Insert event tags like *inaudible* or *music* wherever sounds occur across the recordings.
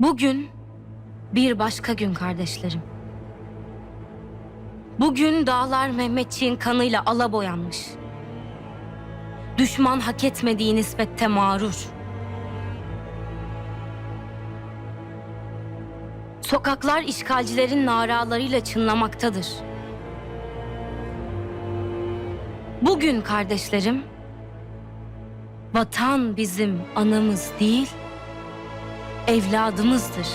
Bugün bir başka gün kardeşlerim. Bugün dağlar Mehmetçiğin kanıyla ala boyanmış. Düşman hak etmediği nispette mağrur. Sokaklar işgalcilerin naralarıyla çınlamaktadır. Bugün kardeşlerim, vatan bizim anamız değil, evladımızdır.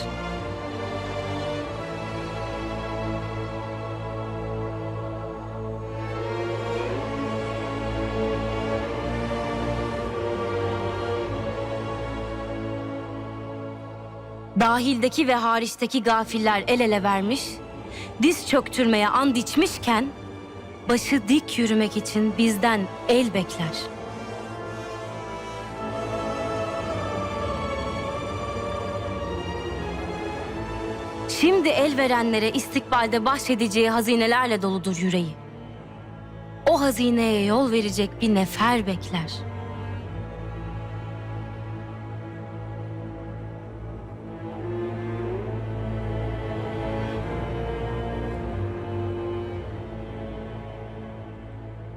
Dahildeki ve hariçteki gafiller el ele vermiş, diz çöktürmeye and içmişken, başı dik yürümek için bizden el bekler. Şimdi el verenlere istikbalde bahşedeceği hazinelerle doludur yüreği. O hazineye yol verecek bir nefer bekler.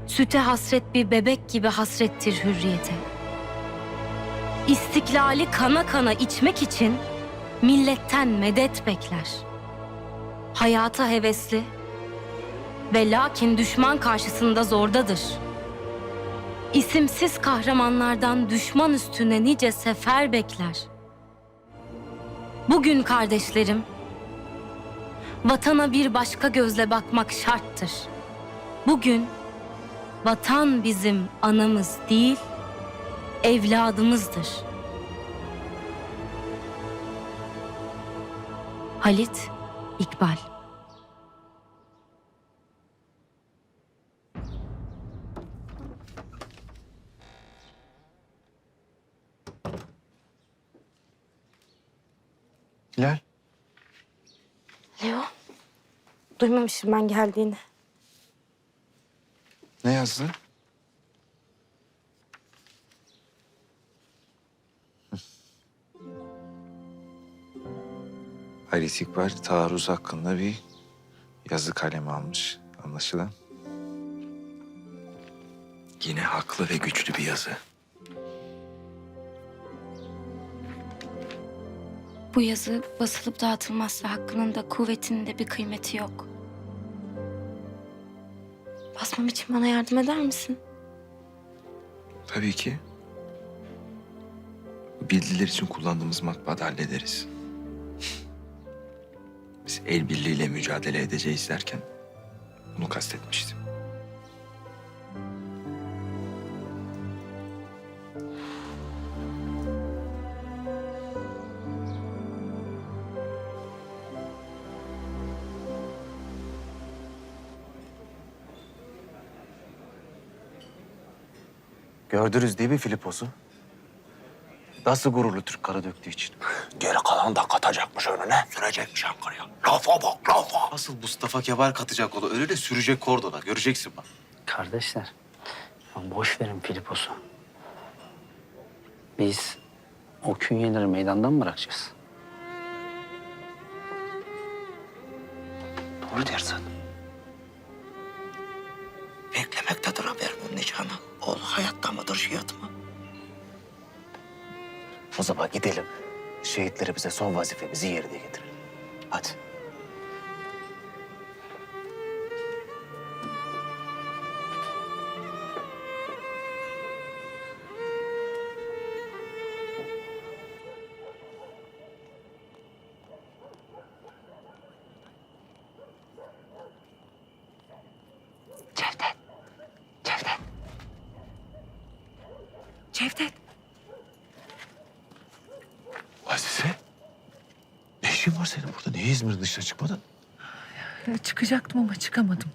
Süte hasret bir bebek gibi hasrettir hürriyete. İstiklali kana kana içmek için milletten medet bekler. Hayata hevesli ve lakin düşman karşısında zordadır. İsimsiz kahramanlardan düşman üstüne nice sefer bekler. Bugün kardeşlerim, vatana bir başka gözle bakmak şarttır. Bugün vatan bizim anamız değil, evladımızdır. Halit İkbal Hilal. Leo, duymamışım ben geldiğini. Ne yazdın? Halit İkbal taarruz hakkında bir yazı kalemi almış anlaşılan. Yine haklı ve güçlü bir yazı. Bu yazı basılıp dağıtılmazsa hakkının da kuvvetinin de bir kıymeti yok. Basmam için bana yardım eder misin? Tabii ki. Bildiriler için kullandığımız matbaada hallederiz. El birliğiyle mücadele edeceğiz derken bunu kastetmiştim. Gördünüz değil mi Filipos'u? Nasıl gururlu Türk kanı döktüğü için. *laughs* Geri kalan da katacakmış önüne, sürecekmiş Ankara'ya. Lafa bak, lafa. Asıl Mustafa Kemal katacak onu. Önüne de sürecek kordona. Göreceksin bak. Kardeşler, ya boş verin Filipos'u. Biz o künyeleri meydandan mı bırakacağız? Doğru dersin. Zaman gidelim. Şehitleri bize son vazifemizi yerine getirelim. Hadi. Cevdet. Cevdet. Cevdet. Azize. Ne işin var senin burada? Niye İzmir'in dışına çıkmadın? Ya çıkacaktım ama çıkamadım.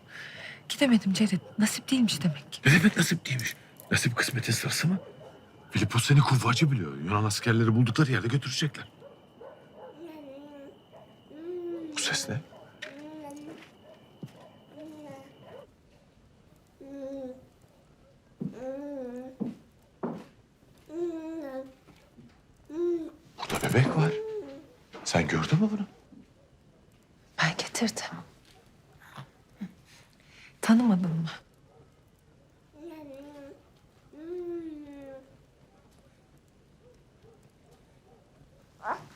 Gidemedim Cevdet. Nasip değilmiş demek ki. Ne demek nasip değilmiş? Nasip kısmetin sırası mı? Filipos seni kuvvacı biliyor. Yunan askerleri buldukları yerde götürecekler. Bu ses ne? Bebek var. gördün mü bunu? Ben getirdim. Tanımadın mı?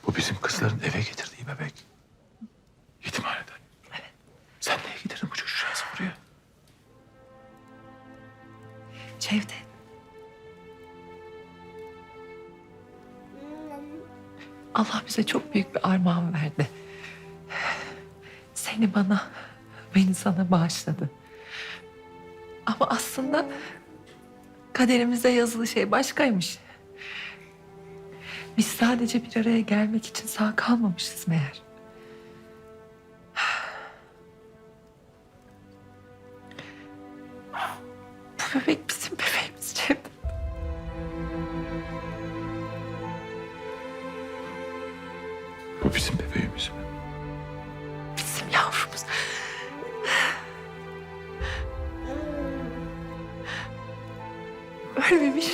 Bu bizim kızların eve getirdiği bebek. Bize çok büyük bir armağan verdi. Seni bana, beni sana bağışladı. Ama aslında kaderimizde yazılı şey başkaymış. Biz sadece bir araya gelmek için sağ kalmamışız meğer. Bu bebek Ölmemiş.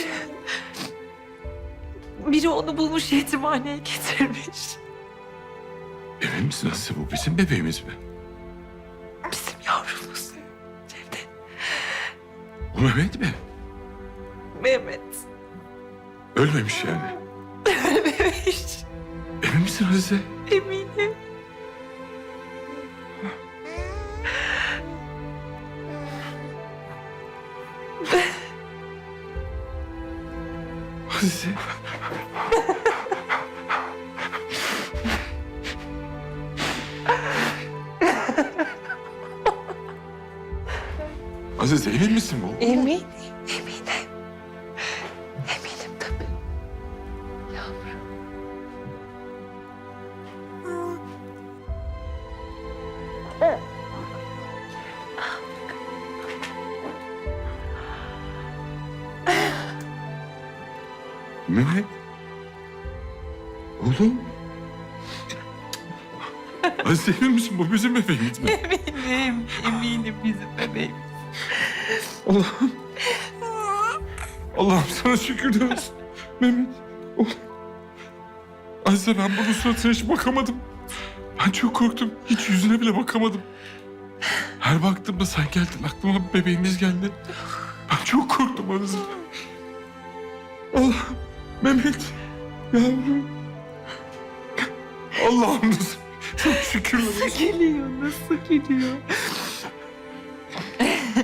Biri onu bulmuş yetimhaneye getirmiş. Emin misin Azize bu bizim bebeğimiz mi? Bizim yavrumuz. Cevdet. Bu Mehmet mi? Mehmet. Ölmemiş yani. Ölmemiş. Emin misin Azize? Eminim. Azize. Azize emin misin bu? Eminim. Mehmet. Oğlum. Azize emin misin bu bizim bebeğimiz mi? Eminim. Eminim bizim bebeğimiz. Allah'ım. Allah'ım sana şükürler olsun. Mehmet. Oğlum. Azize ben bunun suratına hiç bakamadım. Ben çok korktum. Hiç yüzüne bile bakamadım. Her baktığımda sen geldin. Aklıma bebeğimiz geldi. Ben çok korktum Azize. Allah'ım. Mehmet. Yavrum. Allah'ım nasıl. Çok şükürler olsun. Geliyor. Nasıl geliyor?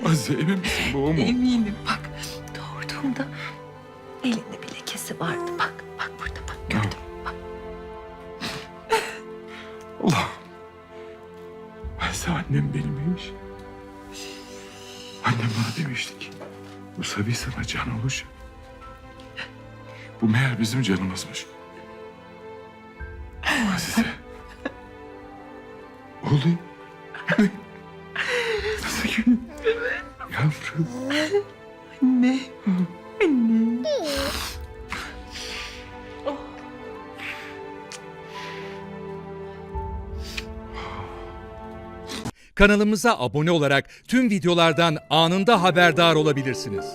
Azize emin misin bu o mu? Eminim. Bak doğurduğumda elinde bir lekesi vardı. Bak bak burada bak gördün mü? Bak. Allah. Azize annem benimmiş. Annem bana demişti ki bu Sabi sana can olacak. Bu meğer bizim canımızmış. Azize. Oğlum. Nasıl gülüyor? Yavrum. Anne. Anne. Kanalımıza abone olarak tüm videolardan anında haberdar olabilirsiniz.